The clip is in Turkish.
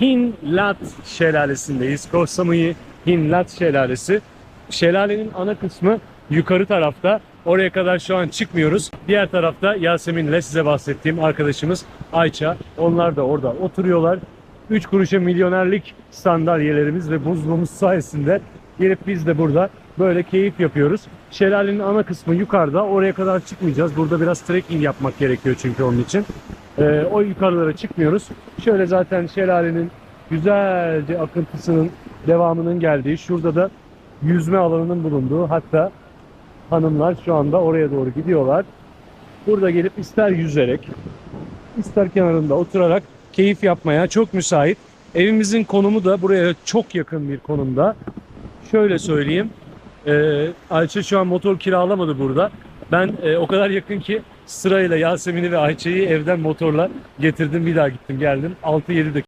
Hinlat şelalesindeyiz. Koh Samui Hinlat şelalesi. Şelalenin ana kısmı yukarı tarafta. Oraya kadar şu an çıkmıyoruz. Diğer tarafta Yasemin'le size bahsettiğim arkadaşımız Ayça. Onlar da orada oturuyorlar. 3 kuruşa milyonerlik sandalyelerimiz ve buzluğumuz sayesinde gelip biz de burada böyle keyif yapıyoruz. Şelalenin ana kısmı yukarıda. Oraya kadar çıkmayacağız. Burada biraz trekking yapmak gerekiyor çünkü onun için. Ee, o yukarılara çıkmıyoruz. Şöyle zaten şelalenin güzelce akıntısının devamının geldiği, şurada da yüzme alanının bulunduğu hatta hanımlar şu anda oraya doğru gidiyorlar. Burada gelip ister yüzerek, ister kenarında oturarak keyif yapmaya çok müsait. Evimizin konumu da buraya çok yakın bir konumda. Şöyle söyleyeyim. Ee, Ayça şu an motor kiralamadı burada. Ben e, o kadar yakın ki sırayla Yasemin'i ve Ayça'yı evden motorla getirdim. Bir daha gittim geldim. 6-7 dakika.